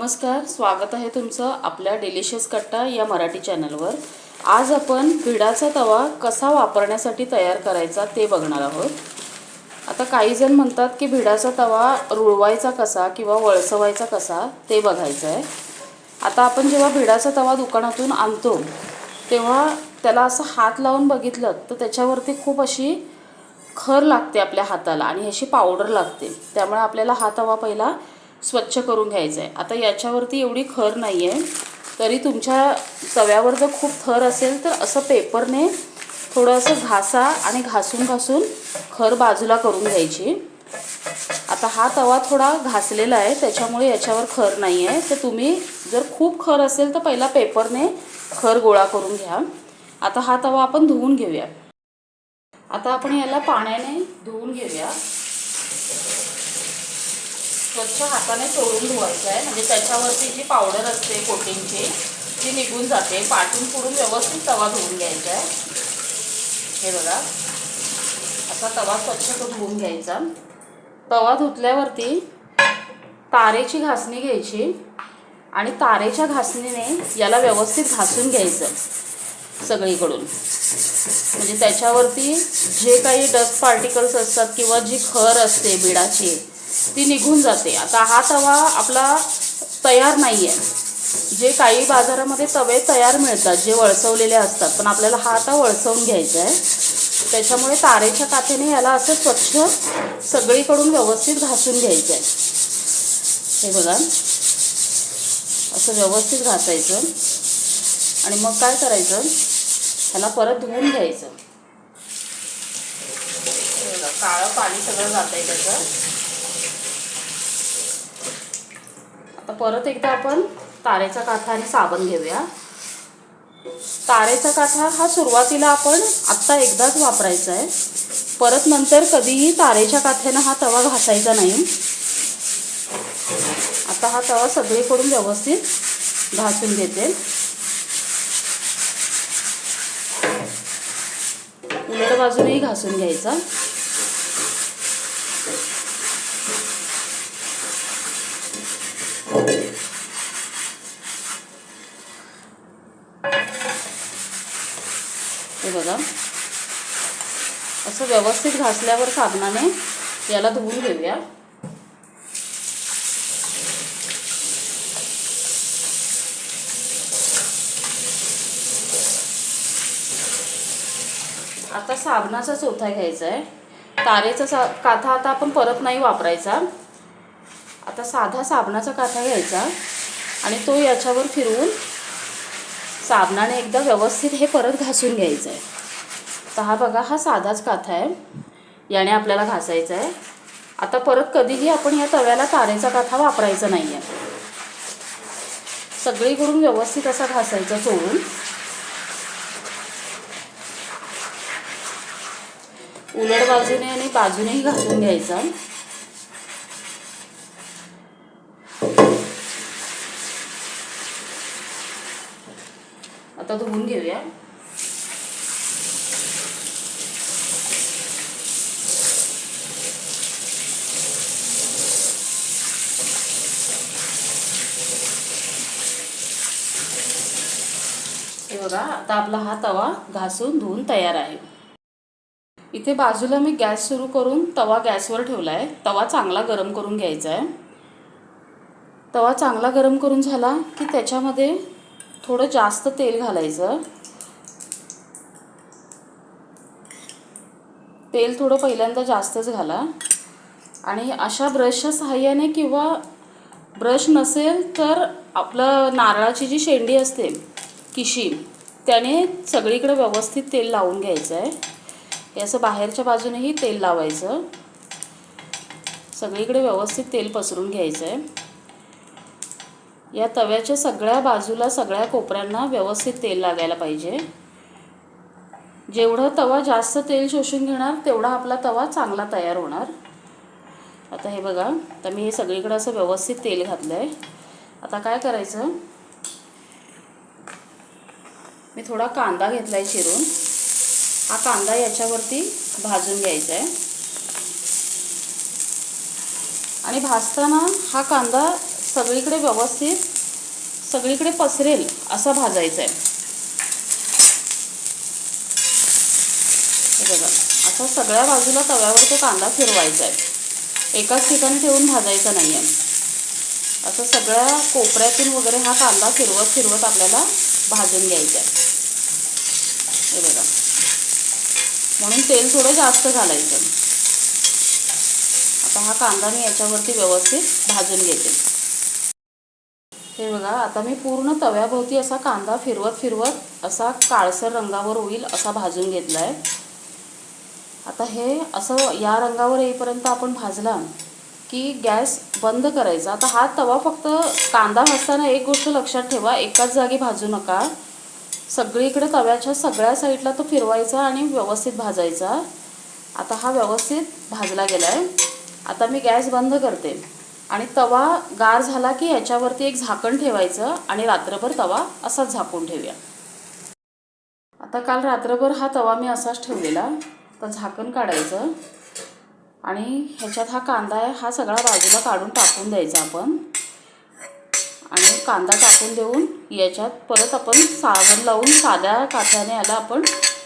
नमस्कार स्वागत आहे तुमचं आपल्या डिलिशियस कट्टा या मराठी चॅनलवर. आज आपण भिडाचा तवा कसा वापरण्यासाठी तयार करायचा ते बघणार आहोत. आता काही जण म्हणतात की भिडाचा तवा रुळवायचा कसा किंवा वळसवायचा कसा ते बघायचं आहे आता आपण जेव्हा भिडाचा तवा दुकानातून आणतो तेव्हा त्याला असं हात लावून बघितलं तर त्याच्यावरती खूप अशी खर लागते आपल्या हाताला आणि अशी पावडर लागते. त्यामुळे आपल्याला हा तवा पहिला स्वच्छ करून घ्यायचं आहे आता याच्यावरती एवढी खर नाही आहे तरी तुमच्या तव्यावर जर खूप थर असेल तर असं पेपरने थोडं असं घासा आणि घासून घासून खर बाजूला करून घ्यायची. आता हा तवा थोडा घासलेला आहे त्याच्यामुळे याच्यावर खर नाही आहे तर तुम्ही जर खूप खर असेल तर पहिला पेपरने खर गोळा करून घ्या. आता हा तवा आपण धुवून घेऊया. आता आपण याला पाण्याने धुवून घेऊया. स्वच्छ हाताने चोळून धुवायचं आहे. म्हणजे त्याच्यावरती जी पावडर असते कोटिंगची ती निघून जाते. पाठून पुढून व्यवस्थित तवा धुवून घ्यायचा आहे. हे बघा. असा तवा स्वच्छ तो धुवून घ्यायचा. तवा धुतल्यावरती तारेची घासणी घ्यायची आणि तारेच्या घासणीने याला व्यवस्थित घासून घ्यायचं सगळीकडून. म्हणजे त्याच्यावरती जे काही डस्ट पार्टिकल्स असतात किंवा जी खर असते बिडाची ती निघून जाते. आता हा तवा आपला तयार नाही आहे जे काही बाजारामध्ये तवे तयार मिळतात जे वळसवलेले असतात पण आपल्याला हा आता वळसवून घ्यायचा आहे. त्याच्यामुळे तारेच्या काथेने याला असं स्वच्छ सगळीकडून व्यवस्थित घासून घ्यायचं आहे. हे बघा. असं व्यवस्थित घासायचं. आणि मग काय करायचं? ह्याला परत धुवून घ्यायचं. काळं पाणी सगळं जात आहे त्याचं. आता परत एकदा आपण तारेचा काथा आणि साबण घेऊया. तारेचा काथा हा सुरुवातीला आपण आत्ता एकदाच वापरायचा आहे. परत नंतर कधीही तारेच्या काथ्यानं हा तवा घासायचा नाही. आता हा तवा सगळीकडून व्यवस्थित घासून घेते. उलट बाजूनेही घासून घ्यायचा. हे बघा. असं व्यवस्थित घासल्यावर साबणाने याला धुवून घेऊया. आता साबणाचा चोथा घ्यायचा आहे तारेचा सा काथा आता आपण परत नाही वापरायचा. आता साधा साबणाचा काथा घ्यायचा आणि तो याच्यावर फिरवून साबणाने एकदा व्यवस्थित हे परत घासून घ्यायचं आहे तर हा बघा हा साधाच काथा आहे. याने आपल्याला घासायचा आहे आता परत कधीही आपण या तव्याला तारेचा काथा वापरायचा नाही आहे सगळीकडून व्यवस्थित असा घासायचा चोळून उलट बाजूने आणि बाजूनेही घासून घ्यायचा. आता धुवून घेऊया. हे बघा आता आपला हा तवा घासून धुवून तयार आहे. इथे बाजूला मी गॅस सुरू करून तवा गॅसवर ठेवला आहे तवा चांगला गरम करून घ्यायचा आहे तवा चांगला गरम करून झाला की त्याच्यामध्ये थोडं जास्त तेल घालायचं. तेल थोडं पहिल्यांदा जास्तच घाला. आणि अशा ब्रशच्या सहाय्याने किंवा ब्रश नसेल तर आपलं नारळाची जी शेंडी असते किशी त्याने सगळीकडे व्यवस्थित तेल लावून घ्यायचं आहे हे असं बाहेरच्या बाजूनेही तेल लावायचं. सगळीकडे व्यवस्थित तेल पसरून घ्यायचं आहे या तव्याच्या सगळ्या बाजूला सगळ्या कोपऱ्यांना व्यवस्थित तेल लागायला पाहिजे. जेवढं तवा जास्त तेल शोषून घेणार तेवढा आपला तवा चांगला तयार होणार. आता हे बघा आता मी हे सगळीकडं असं व्यवस्थित तेल घातलं आहे आता काय करायचं? मी थोडा कांदा घेतला आहे चिरून. हा कांदा याच्यावरती भाजून घ्यायचा आहे आणि भाजताना हा कांदा सगळीकडे व्यवस्थित सगळीकडे पसरेल असा भाजायचा आहे. हे बघा असा सगळ्या बाजूला तव्यावर तो कांदा फिरवायचा आहे. एकाच ठिकाणी ठेवून भाजायचा नाही आहे असं सगळ्या कोपऱ्यातून वगैरे हा कांदा फिरवत फिरवत आपल्याला भाजून घ्यायचा आहे. हे बघा. म्हणून तेल थोडं जास्त घालायचं. आता हा कांदा मी याच्यावरती व्यवस्थित भाजून घेते. हे बघा आता मी पूर्ण तव्याभोवती असा कांदा फिरवत फिरवत असा काळसर रंगावर होईल असा भाजून घेतला आहे आता हे असं या रंगावर येईपर्यंत आपण भाजला की गॅस बंद करायचा. आता हा तवा फक्त कांदा भाजताना एक गोष्ट लक्षात ठेवा एकाच जागी भाजू नका. सगळीकडे तव्याच्या सगळ्या साईडला तो फिरवायचा आणि व्यवस्थित भाजायचा. आता हा व्यवस्थित भाजला गेला आहे आता मी गॅस बंद करते. आणि तवा गार झाला की याच्यावरती एक झाकण ठेवायचं आणि रात्रभर तवा असाच झाकून ठेवूया. आता काल रात्रभर हा तवा मी असाच ठेवलेला. तर झाकण काढायचं. आणि ह्याच्यात हा कांदा आहे हा सगळा बाजूला काढून टाकून द्यायचा आपण. आणि कांदा टाकून देऊन याच्यात परत आपण साबण लावून साध्या काथ्याने याला आपण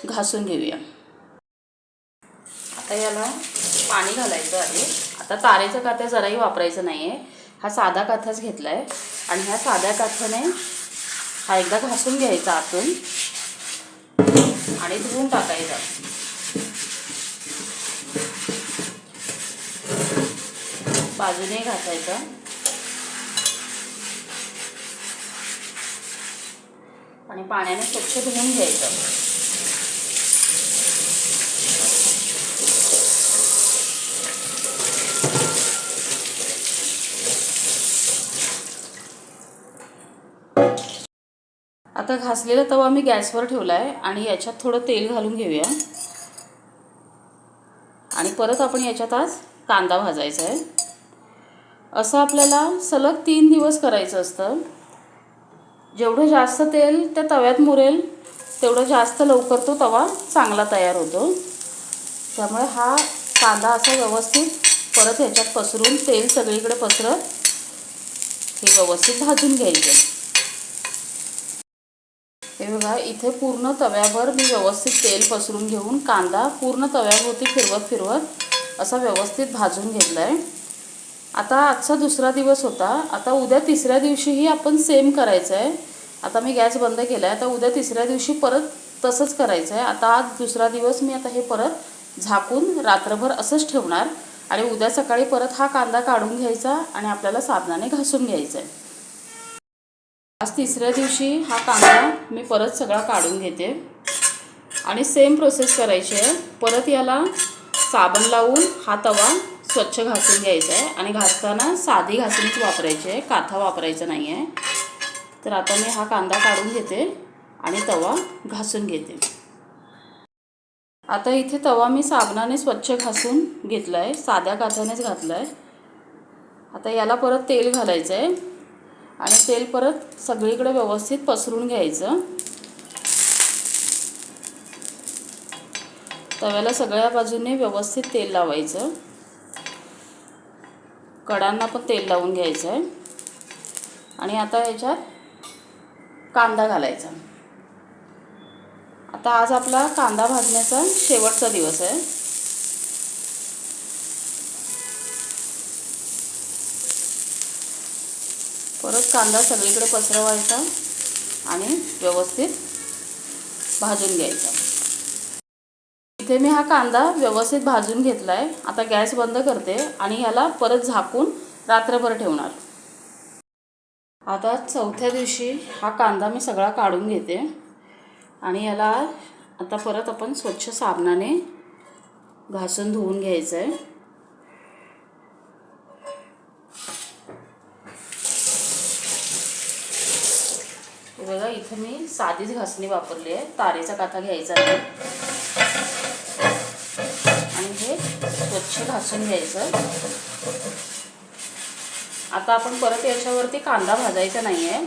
घासून घेऊया. आता याला पाणी घालायचं आहे. आता तारेचं काथ्या जराही वापरायचं नाही आहे हा साधा काथाच घेतला आहे आणि ह्या साध्या काथ्याने हा एकदा घासून घ्यायचा आतून. आणि धुवून टाकायचा. बाजूने घासायचा. आणि पाण्याने स्वच्छ धुवून घ्यायचं. आता घासलेला तवा मी गॅसवर ठेवला आहे आणि याच्यात थोडं तेल घालून घेऊया. आणि परत आपण याच्यात आज कांदा भाजायचा आहे. असं आपल्याला सलग तीन दिवस करायचं असतं. जेवढं जास्त तेल त्या तव्यात मुरेल तेवढं जास्त लवकर तो तवा चांगला तयार होतो. त्यामुळे हा कांदा असा व्यवस्थित परत ह्याच्यात पसरून तेल सगळीकडे पसरत हे व्यवस्थित भाजून घ्यायचं. हे बघा इथे पूर्ण तव्यावर मी व्यवस्थित तेल पसरून घेऊन कांदा पूर्ण तव्याभोवती फिरवत फिरवत असा व्यवस्थित भाजून घेतला आहे आता आजचा दुसरा दिवस होता. आता उद्या तिसऱ्या दिवशीही आपण सेम करायचं आहे आता मी गॅस बंद केला आहे आता उद्या तिसऱ्या दिवशी परत तसंच करायचं आहे आता आज दुसरा दिवस मी आता हे परत झाकून रात्रभर असंच ठेवणार आणि उद्या सकाळी परत हा कांदा काढून घ्यायचा आणि आपल्याला साबणाने घासून घ्यायचा आहे आज तिसऱ्या दिवशी हा कांदा मी परत सगळा काढून घेते. आणि सेम प्रोसेस करायची आहे. परत याला साबण लावून हा तवा स्वच्छ घासून घ्यायचा आहे. आणि घासताना साधी घासणीच वापरायची आहे. काथा वापरायचा नाही आहे. तर आता मी हा कांदा काढून घेते आणि तवा घासून घेते. आता इथे तवा मी साबणाने स्वच्छ घासून घेतला आहे साध्या काथ्यानेच घातला आहे आता याला परत तेल घालायचं आहे आणि तेल परत सगळीकडे व्यवस्थित पसरून घ्यायचं. तव्याला सगळ्या बाजूने व्यवस्थित तेल लावायचं. कडांना पण तेल लावून घ्यायचं आहे आणि आता याच्यात कांदा घालायचा. आता आज आपला कांदा भाजण्याचा शेवटचा दिवस आहे. परत कांदा सगळीकडे पसरवायचा आणि व्यवस्थित भाजून घ्यायचा. इथे मी हा कांदा व्यवस्थित भाजून घेतला आहे आता गॅस बंद करते आणि ह्याला परत झाकून रात्रभर ठेवणार. आता चौथ्या दिवशी हा कांदा मी सगळा काढून घेते. आणि याला आता परत आपण स्वच्छ साबणाने घासून धुवून घ्यायचं आहे हे बघा इथं मी साधीच घासणी वापरली आहे. तारेचा काथा घ्यायचा आहे. आणि हे स्वच्छ घासून घ्यायचं आता आपण परत याच्यावरती कांदा भाजायचा नाही आहे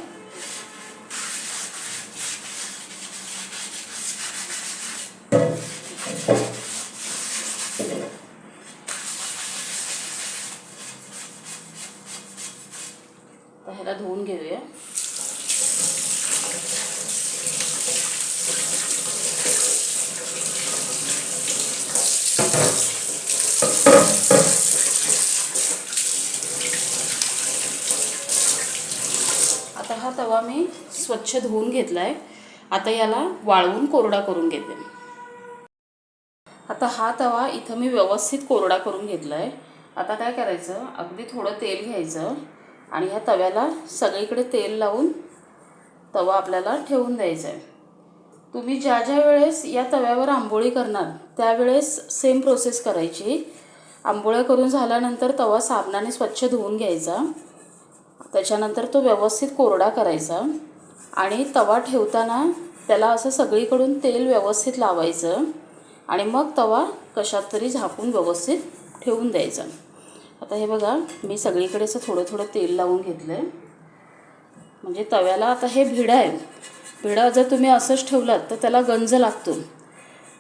ह्याला धुवून घेऊया. आता हा तवा मी स्वच्छ धुवून घेतला आहे आता याला वाळवून कोरडा करून घेते आता हा तवा इथं मी व्यवस्थित कोरडा करून घेतला आहे आता काय करायचं? अगदी थोडं तेल घ्यायचं आणि ह्या तव्याला सगळीकडे तेल लावून तवा आपल्याला ठेवून द्यायचा आहे तुम्ही ज्या ज्या वेळेस या तव्यावर आंबोळी करणार त्यावेळेस सेम प्रोसेस करायची. आंबोळ्या करून झाल्यानंतर तवा साबणाने स्वच्छ धुवून घ्यायचा. त्याच्यानंतर तो व्यवस्थित कोरडा करायचा. आणि तवा ठेवताना त्याला असं सगळीकडून तेल व्यवस्थित लावायचं. आणि मग तवा कशात तरी झाकून व्यवस्थित ठेवून द्यायचा. आता हे बघा मी सगळीकडे असं थोडं थोडं तेल लावून घेतलं आहे म्हणजे तव्याला आता हे भिडं आहे भिडा जर तुम्ही असंच ठेवलात तर त्याला गंज लागतो.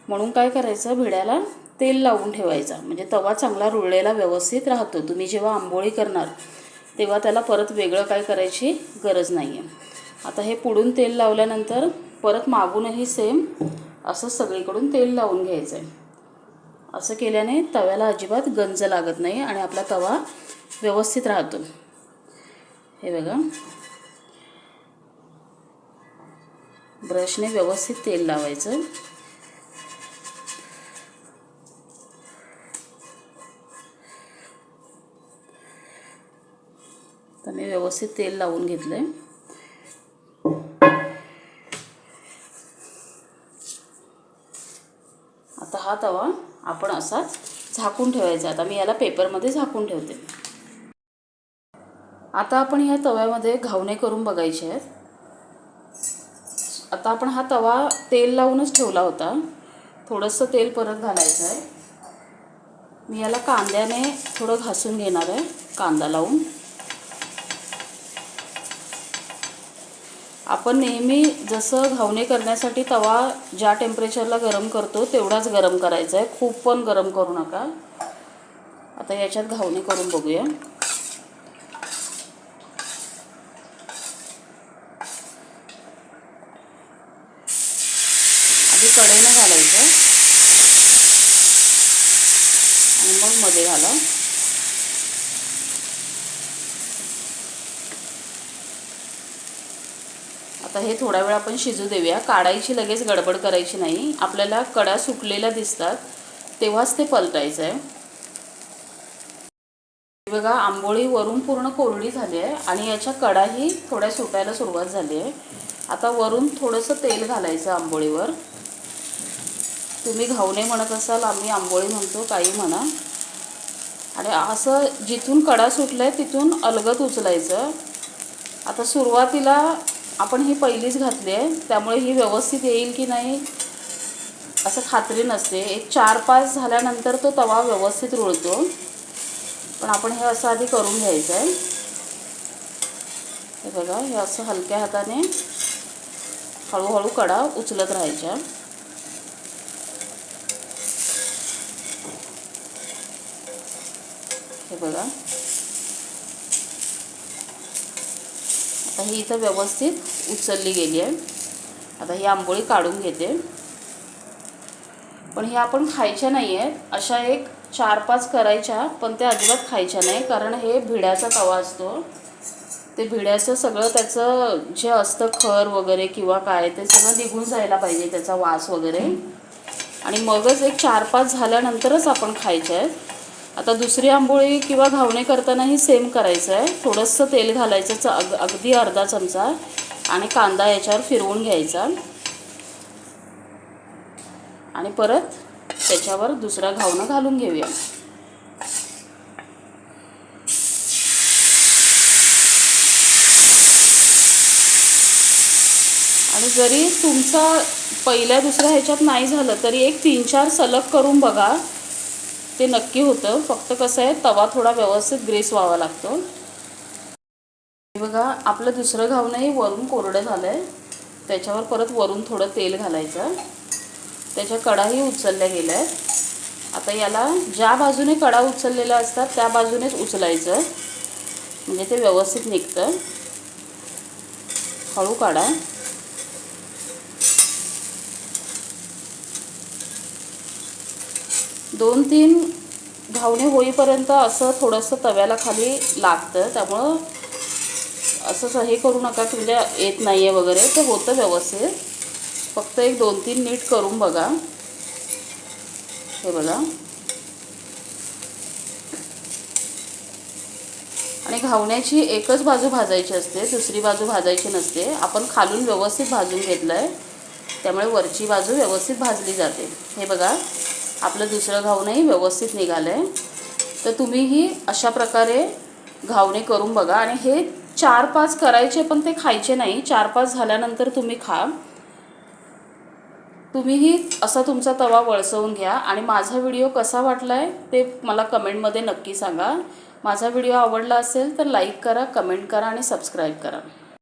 म्हणून काय करायचं? भिड्याला तेल लावून ठेवायचा. म्हणजे तवा चांगला रुळलेला व्यवस्थित राहतो. तुम्ही जेव्हा आंबोळी करणार तेव्हा त्याला परत वेगळं काय करायची गरज नाही आहे आता हे पुढून तेल लावल्यानंतर परत मागूनही सेम असं सगळीकडून तेल लावून घ्यायचं आहे असं केल्याने तव्याला अजिबात गंज लागत नाही आणि आपला तवा व्यवस्थित राहतो. हे बघा. ब्रशने व्यवस्थित तेल लावायचं. तर मी व्यवस्थित तेल लावून घेतलं आहे आता हा तवा आपण असाच झाकून ठेवायचा. आता मी याला पेपरमध्ये झाकून ठेवते. आता आपण ह्या तव्यामध्ये घावणे करून बघायचे आहेत. आता आपण हा तवा तेल लावूनच ठेवला होता. थोडंसं तेल परत घालायचं आहे मी याला कांद्याने थोडं घासून घेणार आहे कांदा लावून. आपण नेहमी जसं घावणे करण्यासाठी तवा ज्या टेम्परेचरला गरम करतो तेवढाच गरम करायचा आहे खूप पण गरम करू नका. आता याच्यात घावणे करून बघूया. आधी कढईनं घालायचं. आणि मग मध्ये घाला. आता हे थोडा वेळ आपण शिजू देऊया. काढायची लगेच गडबड करायची नाही. आपल्याला कडा सुकलेल्या दिसतात तेव्हाच ते पलटायचं आहे बघा आंबोळी वरून पूर्ण कोरडी झाली आहे आणि याच्या कडाही थोड्या सुटायला सुरुवात झाली आहे आता वरून थोडंसं तेल घालायचं आंबोळीवर. तुम्ही घावणे म्हणत असाल आम्ही आंबोळी म्हणतो काही म्हणा. आणि असं जिथून कडा सुटलाय तिथून अलगत उचलायचं. आता सुरुवातीला आपण ही पहिलीच घातली आहे त्यामुळे ही व्यवस्थित येईल की नाही असं खात्री नसते. एक चार पाच झाल्यानंतर तो तवा व्यवस्थित रुळतो. पण आपण हे असं आधी करून घ्यायचं आहे. हे बघा हे असं हलक्या हाताने हळूहळू कडा उचलत राहायच्या. हे बघा. आता ही इथं व्यवस्थित उचलली गेली आहे. आता ही आंबोळी काढून घेते. पण ह्या आपण खायच्या नाही आहेत अशा एक चार पाच करायच्या पण त्या अजिबात खायच्या नाही कारण हे भिड्याचा तवा असतो. ते भिड्याचं सगळं त्याचं जे असतं खर वगैरे किंवा काय ते सगळं निघून जायला पाहिजे त्याचा वास वगैरे. आणि मगच एक चार पाच झाल्यानंतरच आपण खायचे आहेत. आता दुसरी आंबोळी किंवा घावणे करतानाही सेम करायचं आहे. थोडंसं तेल घालायचं अग अगदी अर्धा चमचा आणि कांदा याच्यावर फिरवून घ्यायचा. आणि परत त्याच्यावर दुसरा घावणं घालून घेऊया. आणि जरी तुमचा पहिल्या दुसऱ्या ह्याच्यात नाही झालं तरी एक तीन चार सलग करून बघा. ते नक्की होतं. फक्त कसं आहे तवा थोडा व्यवस्थित ग्रेस व्हावा लागतो. हे बघा आपलं दुसरं घावणंही वरून कोरडं झालं आहे त्याच्यावर परत वरून थोडं तेल घालायचं. त्याच्या कडाही उचलल्या गेल्या आहेत. आता याला ज्या बाजूने कडा उचललेल्या असतात त्या बाजूनेच उचलायचं. म्हणजे ते व्यवस्थित निघतं. हळू काढा. दोन तीन घावणे होईपर्यंत असं थोडंसं तव्याला खाली लागतं. त्यामुळं असं हे करू नका की म्हणजे येत नाही आहे वगैरे. ते होतं व्यवस्थित. फक्त एक दोन तीन नीट करून बघा. हे बघा. आणि घावण्याची एकच बाजू भाजायची असते दुसरी बाजू भाजायची नसते. आपण खालून व्यवस्थित भाजून घेतलं आहे त्यामुळे वरची बाजू व्यवस्थित भाजली जाते. हे बघा. आपलं दुसरं घावणंही व्यवस्थित निघालं आहे तर तुम्हीही अशा प्रकारे घावणे करून बघा. आणि हे चार पाच करायचे पण ते खायचे नाही. चार पाच झाल्यानंतर तुम्ही खा. तुम्हीही असा तुमचा तवा वळसवून घ्या. आणि माझा व्हिडिओ कसा वाटला आहे ते मला कमेंटमध्ये नक्की सांगा. माझा व्हिडिओ आवडला असेल तर लाईक करा कमेंट करा आणि सबस्क्राईब करा.